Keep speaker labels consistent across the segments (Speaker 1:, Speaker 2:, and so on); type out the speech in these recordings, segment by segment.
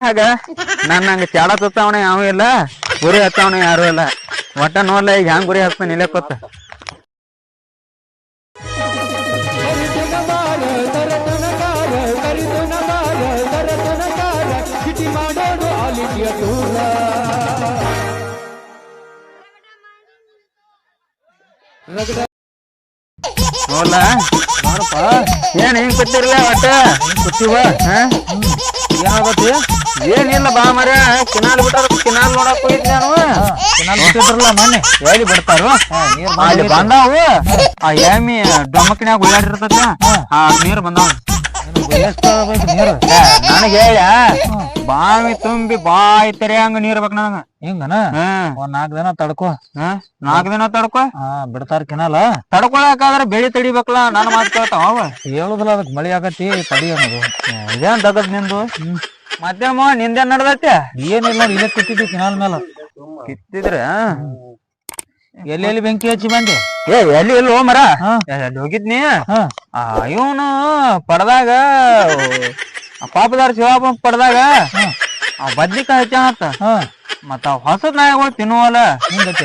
Speaker 1: ಆಗ ನನ್ನ ಹಂಗ ಚಾಡ ತತ್ತವಣೆ ಯಾವ ಇಲ್ಲ, ಗುರಿ ಹತ್ತವಣ ಯಾರು ಇಲ್ಲ. ಒಟ್ಟ ನೋಡ್ಲ, ಈಗ ಹ್ಯಾಂಗ ಗುರಿ ಹಾಕ್ತಾನೆ ಇಲ್ಲೇ ಕೊತ್ತ ನೋಡ್ಲ? ಏನ್ ಹಿಂಗ್ ಕೂತಿರ್ಲ ಒಟ್ಟ? ಏನಾಗತ್ತಿ? ಏನಿಲ್ಲ ಬಾ ಮರ ಕಿನಾಲ್ ಬಿಟ್ಟಾರ ಕಿನಾಲ್ ನೋಡಕ್ ಹೋಗಿದ್ ನಾನು.
Speaker 2: ನಾನು ಬಿಟ್ಟಿದ್ರಲ್ಲ ಮೊನ್ನೆ
Speaker 1: ಹೇಳಿ ಬಿಡ್ತಾರು. ಅಲ್ಲಿ ಬಂದಾವು. ಆ ಎಮ್ಮಿ ಡೊಮ್ಮಕ್ನ್ಯಾಗ ಉಳ್ಳಾಡಿರ್ತದ ಆ ನೀರ್ ಬಂದಾವ. ನನಗೆ ಹೇಳ ಬಾವಿ ತುಂಬಿ ಬಾಯಿ ತೆರೆಯಂಗ ನೀರ್ ಬೇಕ ನನಗ.
Speaker 2: ಹಿಂಗನ? ಒಂದ್ ನಾಕ್ ದಿನ ತಡ್ಕೋ.
Speaker 1: ನಾಕ್ ನಾಲ್ಕು ದಿನ ತಡ್ಕೊ?
Speaker 2: ಬಿಡ್ತಾರ ಕಿನಾಲ.
Speaker 1: ತಡ್ಕೊಳಕಾದ್ರ ಬೆಳಿ ತಡಿಬೇಕಲ್ಲ ನಾನು ಮಾತು ಕೇಳ್ತಾವ
Speaker 2: ಹೇಳುದಿಲ್ಲ ಅದಕ್ ಮಳಿ ಆಗತಿ ತಡಿ ಅನ್ನೋದು.
Speaker 1: ಇದೇನ್ ತಗದ್ ನಿಂದು? ಮತ್ತೇಮ ನಿಂದೆ ನಡ್ದೈತೆ?
Speaker 2: ಏನಿಲ್ಲ ಇಲ್ಲೇ ಕೂತಿದ್ವಿ ಕಿನಾಲ್ ಮೇಲೆ.
Speaker 1: ಕಿತ್ತಿದ್ರ?
Speaker 2: ಎಲ್ಲಿ ಎಲ್ಲಿ ಬೆಂಕಿ ಹಚ್ಚಿ ಬಂದೆ?
Speaker 1: ಏ ಎಲ್ಲಿ ಎಲ್ಲಿ ಹೋಗ್ ಮರ?
Speaker 2: ಹಾ.
Speaker 1: ಎಲ್ಲಿ ಹೋಗಿದ್ನಿ ಇವನು ಪಡ್ದಾಗ ಪಾಪದಾರ ಶಿವಪ್ಪ ಪಡ್ದಾಗ ಆ ಬದ್ನಿಕಾಯಿ ಹಚ್ಚಾನತ್ತ
Speaker 2: ಹಾ.
Speaker 1: ಮತ್ತ ಹೊಸ ನಾಯಿಗಳು ತಿನ್ನುವಲ್ಲ?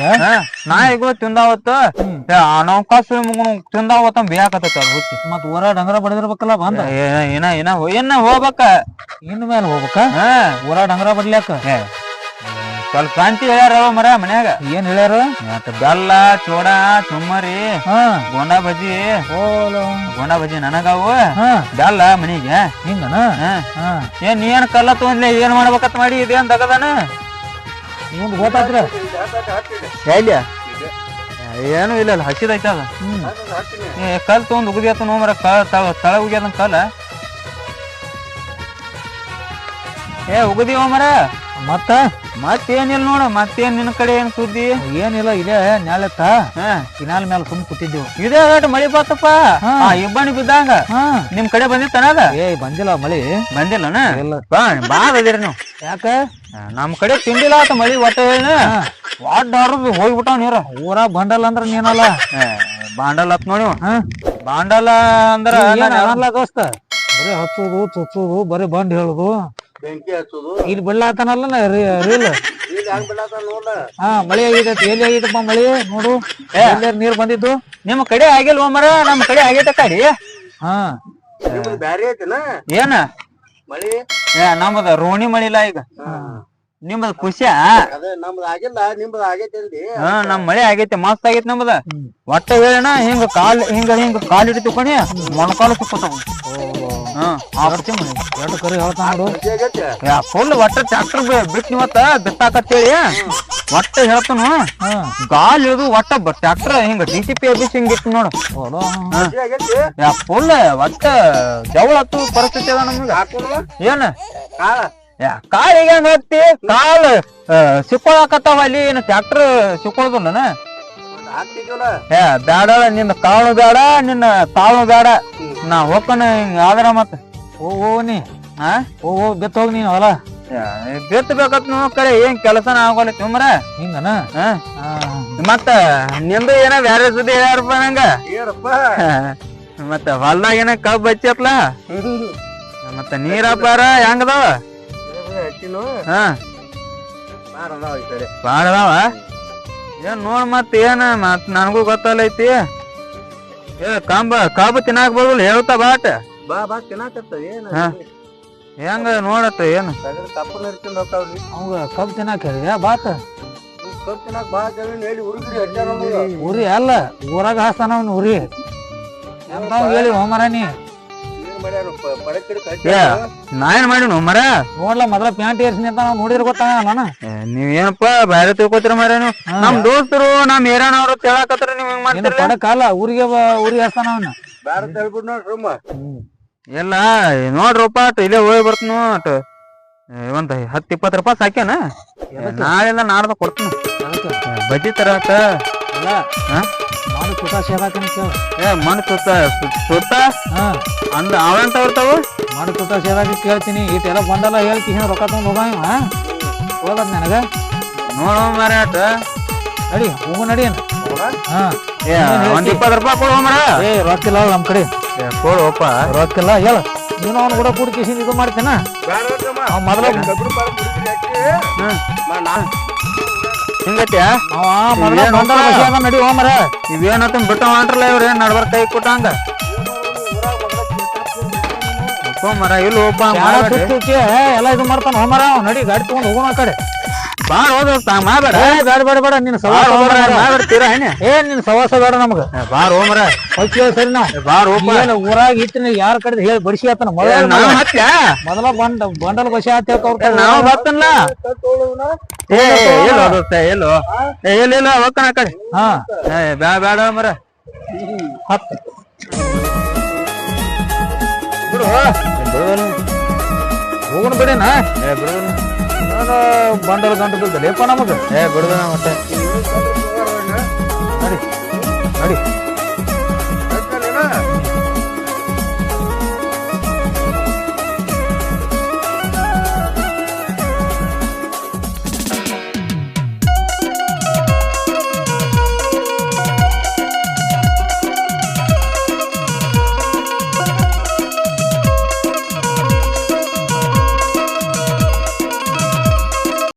Speaker 1: ಹಾ, ನಾಯಿಗಳು ತಿಂದಾವತ್ತ? ನಾವು ಕಾಸು ತಿಂದಾವತ್ತ ಬೇಯಾಕತ್ತ ಹುಚ್ಚಿ.
Speaker 2: ಮತ್ ಊರ ಡಂಗರ ಬಡದಿರ್ಬೇಕಲ್ಲ ಬಂದ?
Speaker 1: ಏ- ಏನ ಏನ ಹೋ- ಏನ ಹೋಗ್ಬೇಕ?
Speaker 2: ಇನ್ ಮೇಲೆ ಹೋಗ್ಬೇಕ?
Speaker 1: ಹಾ.
Speaker 2: ಊರ ಡಂಗರ ಬಡ್ಲ್ಯಾಕ?
Speaker 1: ಏ, ಸ್ವಲ್ಪ ಕಾಂತಿ ಹೇಳ್ಯಾರ ಮರ ಮನ್ಯಾಗ?
Speaker 2: ಏನ್ ಹೇಳ್ಯಾರ?
Speaker 1: ಮತ್ತ ಬೆಲ್ಲ ಚೋಡ ಚುಮ್ಮರಿ
Speaker 2: ಹಾ.
Speaker 1: ಗೋಂಡಾ ಬಜಿ
Speaker 2: ಓಲೋ.
Speaker 1: ಗೋಂಡಾ ಬಜಿ ನನಗಾವು.
Speaker 2: ಹಾ.
Speaker 1: ಬೆಲ್ಲ ಮನಿಗೆ.
Speaker 2: ಹಿಂಗನ?
Speaker 1: ಹಾ.
Speaker 2: ಹಾ.
Speaker 1: ಏನ್ ನೀ ಏನ್ ಕಲ್ಲ ತೊಂದ್ಲೆ? ಏನ್ ಮಾಡ್ಬೇಕಂತ ಮಾಡಿ? ಇದೇನ್ ತಗದಾನ
Speaker 2: ಮುಂದ್ ಗೊತ್ತಾತ್ರ
Speaker 1: ಎಲ್ಲಿ ಏನು ಇಲ್ಲ ಅಲ್ಲ ಹಸಿದೈತ ಅದ. ಏ ಕಲ್ ತೊಗೊಂಡು ಉಗಿದ್ಯಾತ ನೋಮರ ಕಳ ತಳ ತಳ ಉಗ್ಯದ ಕಲ್ಲ. ಏ ಉಗದಿ ಮರ.
Speaker 2: ಮತ್ತ?
Speaker 1: ಮತ್ತೇನಿಲ್ಲ ನೋಡ ಮತ್ತೇನ್ ನಿನ್ ಕಡೆ ಏನ್ ಸುದ್ದಿ?
Speaker 2: ಏನಿಲ್ಲ ಇದೇ ನೆಲತ್ತ
Speaker 1: ಹಾ.
Speaker 2: ಕಿನಾಲ್ ಮೇಲೆ ಸುಮ್ ಕೂತಿದ್ದೆವು
Speaker 1: ಇದೇ ಅದಾಟ ಮಳಿ ಬಾತಪ್ಪ ಇಬ್ಬಣಿ ಬಿದ್ದಂಗ. ನಿಮ್ ಕಡೆ ಬಂದಿತ್ತನ ಅದ
Speaker 2: ಏ ಬಂದಿಲ್ಲ ಮಳಿ.
Speaker 1: ಬಂದಿಲ್ಲನ? ಬಾ ಅದಿರಿ ನೀವು.
Speaker 2: ಯಾಕ?
Speaker 1: ನಮ್ ಕಡೆ ತಿಂಡಿಲ್ಲ ಆತ ಮಳಿ ಒಟ್ಟ ಹೇಳ ವಾಡ್ ಹೋಗ್ಬಿಟ್ಟ ಹೋಗ್ಬಿಟ್ಟಾವ ನೀರ.
Speaker 2: ಊರ ಬಂಡಲ್ ಅಂದ್ರ ನೀನಲ್ಲ.
Speaker 1: ಬಾಂಡಲ್ ಹತ್ ನೋಡಿ. ಬಾಂಡಲ ಅಂದ್ರ
Speaker 2: ದೋಸ್ತ? ಬರೀ ಹಚ್ಚುದು ಚುಚ್ಚುದು ಬರೀ ಬಂಡ್ ಹೇಳುದು.
Speaker 3: ಬೆಂಕಿ ಹಚ್ಚುದು.
Speaker 2: ಇಲ್ಲಿ ಬಿಡ್ಲಾತನಲ್ಲ ರೀಲ್.
Speaker 3: ಈಗ ಹೆಂಗ್ ಬಿಡಾತ ನೋಡ
Speaker 2: ಹಾ ಮಳೆ ಆಗಿದೆ ಎಲ್ಲಿ ಆಗಿದಪ್ಪ ಮಳೆ? ನೋಡು. ಎಲ್ಲಾರು ನೀರ್ ಬಂದಿದ್ದು?
Speaker 1: ನಿಮ್ ಕಡೆ ಆಗಿಲ್ವ ಮರ? ನಮ್ ಕಡೆ ಆಗೈತ ಕಡಿ.
Speaker 2: ಹಾ.
Speaker 3: ನಿಮ್ದು ಬ್ಯಾರೆ ಐತಿನ?
Speaker 1: ಏನ?
Speaker 3: ಮಳಿ?
Speaker 1: ಏ ರೋಣಿ ರೋಣಿ ಮಳಿಲ್ಲ ಈಗ. ನಿಮ್ಮದ ಖುಷಿ
Speaker 3: ಅದೇ ನಮ್ದು ಆಗಿಲ್ಲ ನಿಮ್ದು ಆಗೈತಿ ಅಂದಿ.
Speaker 1: ಹಾ ನಮ್ ಮಳೆ ಆಗೈತಿ ಮಸ್ತ್ ಆಗೈತಿ ನಮ್ದ. ಒಟ್ಟ ಹೇಳಣ ಹಿಂಗ ಕಾಲ್ ಹಿಂಗ ಹಿಂಗ ಕಾಲ್ ಹಿಡಿತು ಕಣಿ ಮೊಣಕಾಲು ಸಿಕ್ಕತಾವ ಹ್ಮ್ ಆ ಪಟ್ಟಿ ಮಳಿ
Speaker 2: ಎರಡು ಕರಿ ಹೇಳ್ತಾನ ನೋಡು.
Speaker 1: ಯಾ ಫುಲ್ ಒಟ್ಟ ಟ್ರಾಕ್ಟರ್ ಬಿಟ್ ನೀವತ್ತ ಬಿತ್ತಾಕತ್ತೇಳಿ ಒಟ್ಟ ಹೇಳ್ತಾನು. ಗಾಲ್ ಇಳಿದು ಒಟ್ಟ ಟ್ರಾಕ್ಟರ್ ಹಿಂಗ ಡಿ ಸಿ ಪಿ ಎಬಿಸಿ ಹಿಂಗ ಇಟ್ಟು ನೋಡು. ಫುಲ್ ಒಟ್ಟ ಜವಳ ಹತ್ತು ಪರಿಸ್ಥಿತಿ ಅದ ನಮ್ಗ. ಏನ?
Speaker 3: ಕಾಳ
Speaker 1: ಈಗ ಹೆಂಗ್ ಹತ್ತಿ? ಕಾಲ್ ಸಿಕ್ಕೊಳಕತ್ತಾವ ಅಲ್ಲಿ ಏನು ಟ್ರ್ಯಾಕ್ಟರ್
Speaker 3: ಹಾಕ್ತಿದ್ವಲ್ಲ
Speaker 1: ಏ ಬ್ಯಾಡ ನಿನ್ನ ಕಾಳು ಬೇಡ ನಿನ್ನ ತಾಳು ಬೇಡ ನಾ ಹೋಗ್ಕನ ಹಿಂಗ ಆದ್ರ ಮತ್ತ
Speaker 2: ಓ ಓ ನೀ
Speaker 1: ಹಾ
Speaker 2: ಓ ಓ ಬೆತ್ತ ಹೋಗ್ ನೀನ್ ಹೊಲ.
Speaker 1: ಬಿತ್ತಬೇಕತ್ ನೋ ಕರೆ ಏನ್ ಕೆಲಸನ ಆಗೋಲ್ಲ ತುಂಬ್ರ
Speaker 2: ಹಿಂಗನ?
Speaker 1: ಮತ್ತ ನಿಂದು ಏನ ಬೇರೆ ಸುದ್ದಿ ಹೇಳಪ್ಪ ನಂಗ? ಮತ್ತ ಹೊಲ್ದಾಗ ಏನ ಕಬ್ಬ್ ಹಚ್ಚತ್ಲ? ಮತ್ತ ನೀರಪ್ಪಾರ ಹೆಂಗದಾವ? ಹಾ.
Speaker 3: ಬಾರ ಅದಾವ ಈ ಕಡೆ.
Speaker 1: ಬಾಳ ಅದಾವ ಏನ್ ನೋಡ್ ಮತ್ ಏನ ಮತ್ ನನಗೂ ಗೊತ್ತಲ್ಲೈತಿ. ಏ ಕಾಂಬ ಕಾಬು ತಿನ್ನಾಕ ಬರ್ಬಲ್ಲ ಹೇಳ್ತಾ ಬಾಟ.
Speaker 3: ಬಾ ಬಾ ತಿನ್ನಾಕತ್ತ ಏನ
Speaker 1: ಹಾ. ಹೆಂಗ ನೋಡತ್ತ ಏನ್?
Speaker 3: ತಗದ್ ಕಪ್ಪನ ಇರ್ತೀನಿ ಹೋಗ್ತಾವ್ರಿ.
Speaker 2: ಅವಂಗ ಕಬ್ ತಿನ್ನಾಕ ಹೇಳಿ ಬಾತ.
Speaker 3: ತಿನ್ನಾಕ ಬಾ ಹೇಳಿ ಹುಡುಗರಿ ಹಚ್ಚಾರ ನಮ್ಗೆ.
Speaker 2: ಉರಿ ಅಲ್ಲ ಊರಾಗ ಹಾಸ್ತಾನ ಅವ್ನ ಉರಿ ಎಂತ ಹೇಳಿ ಹೋಮರ ನೀ
Speaker 1: ಏ ನಾ ಏನ್ ಮಾಡಿನು ಮರ?
Speaker 2: ನೋಡ್ಲ ಮೊದಲ ಪ್ಯಾಂಟ್ ಏರ್ಸಿನಿ ಅಂತ ನಾವು ನೋಡಿದ್ರ ಗೊತ್ತಾಗಲ್ಲ
Speaker 1: ಏ, ನೀವ್ ಏನಪ್ಪ ಬ್ಯಾರೆ ತಿಳ್ಕೊತೀರ ಮರ ನೀವು? ನಮ್ ದೋಸ್ತರು ನಮ್ ಏರಿಯಾನವ್ರು ಹೇಳಕತ್ತಾರ ನೀವ್ ಹೆಂಗ್
Speaker 2: ಇನ್ನು ಕಾಲ ಊರಿಗೆ ಬ- ಊರಿಗೆ ಹೇಳ್ತಾನ ಅವನ.
Speaker 3: ಎಲ್ಲ ನೋಡ್ರಿ
Speaker 1: ಇಲ್ಲ ನೋಡ್ರಪ್ಪ ಅಟ್ ಇಲ್ಲೇ ಹೋಗಿ ಬರ್ತನು ಅಟ್ ಒಂದ್ ಹತ್ತ್ ಇಪ್ಪತ್ತು ರೂಪಾಯಿ ಸಾಕ್ಯಾನ? ನಾಳೆಲ್ಲ ನಾಡ್ದ ಕೊಡ್ತೀನಿ. ಬಡ್ಡಿ ಬಜ್ಜಿ ತರಾಕ?
Speaker 2: ಅಲ್ಲ
Speaker 1: ಹಾ?
Speaker 2: ಮಾಡು ಕುತ ಸೇದಾಕನ ಕೇಳ.
Speaker 1: ಏ ಮಣ್ಣು ಕುತ ಸುತ್ತ
Speaker 2: ಹಾ.
Speaker 1: ಅಂದ ಅವಂತ ಇರ್ತಾವ
Speaker 2: ಮಾಡು ಕುತ ಸೇದಾಕ ಕೇಳ್ತೀನಿ. ಇಟ್ ಎಲ್ಲ ಬಂದಲ್ಲ ಹೇಳ್ತಿ ಹಿಂಗ ರೊಕ್ಕ ತಗೊಂಡು ಹೋಗ ಇವ ಹೋಗತ್ ನನಗ?
Speaker 1: ನೋಡ ಮಾರಾಟ
Speaker 2: ನಡಿ ಹೋಗು ನಡಿ ಹಾಂ ಹಾ.
Speaker 1: ಏ ಒಂದ್ ಇಪ್ಪತ್ತು ರೂಪಾಯಿ ಕೊಡು ಮರ
Speaker 2: ಏ ರೊಕ್ಕ ಇಲ್ಲ ನಮ್ ಕಡೆ.
Speaker 1: ಏ ಕೊಡುವಪ್ಪ
Speaker 2: ರೊಕ್ಕ ಇಲ್ಲ ಹೇಳ. ನೀನು ಅವ್ನು ಕೂಡ ಕೂಡಿ ಕಿಸಿಂದ ಇದು ಮಾಡ್ತೇನ?
Speaker 3: ಮೊದಲ ಅಂತ
Speaker 2: ಅವ್ ಮೊದಲ
Speaker 3: ಕಬ್ಬಿಣ
Speaker 1: ಹಿಂಗತ್ಯಾ
Speaker 2: ಅವ ಮೊದಲ
Speaker 1: ಇವೇನಪ್ಪ?
Speaker 2: ಬಂಡಲ ಬಸಿ ಅದ ನಡಿ ಹೋಮರ
Speaker 1: ಇವೇನತ್ತ ಬಿಟ್ಟ ಹೊಂಟ್ರಲ್ಲ ಇವ್ರ ಏನ್ ನಡ್ಬರ್ ಕೈ ಕೊಟ್ಟಂಗ? ಮರ ಇಲ್ಲ ಒಬ್ಬ
Speaker 2: ಎಲ್ಲ ಇದು ಮಾಡ್ತಾನ ಹೋಮರ ನಡಿ ಗಾಡಿ ತಗೊಂಡ್ ಹೋಗೋಣ ಆ ಕಡೆ.
Speaker 1: ಬಾಳ ಹೋದ ಮಾಡಬೇಡ.
Speaker 2: ಬೇಡ ಬೇಡ ಬೇಡ ನಿನ್ ಸವಾಸ ಏ ನಿನ್ನ ಸವಾಸ ಬೇಡ ನಮಗ.
Speaker 1: ಬಾರ ಹೋಮರ
Speaker 2: ಸರಿ ನಾವು
Speaker 1: ಬಾರ್ ಹೋಪ
Speaker 2: ಏನ್ ಊರಾಗ ಇಟ್ಟಿನ ಯಾರ ಕಡೆ ಹೇಳಿ ಬಡಿಸಿ ಆತನ
Speaker 1: ಮೊದಲ
Speaker 2: ಮೊದಲ ಬಂಡ ಬಂಡಲ್ ಬಸಿ ಆತ
Speaker 1: ನಾವು ಬರ್ತಲ್ಲ ಏ ಎಲ್ಲೋ ದೋಸ್ತ ಎಲ್ಲೋ ಏ ಇಲ್ಲ ಇಲ್ಲ ಹೋಗ್ತಾನ ಆ ಕಡೆ
Speaker 2: ಹಾ.
Speaker 1: ಏ ಬ್ಯಾಡ ಬ್ಯಾಡ ಮರ.
Speaker 2: ಹತ್
Speaker 1: ಬಿಡು
Speaker 2: ಹೋಗೋಣ ಬಿಡಿನ
Speaker 1: ಏ
Speaker 2: ನಾನು ಬಂಡಲ್ ಗಂಟು ಏಪ್ಪ ನಮಗ?
Speaker 1: ಏ ಬಿಡುದ ಮತ್ತೆ.
Speaker 2: ನಡಿ ನಡಿ.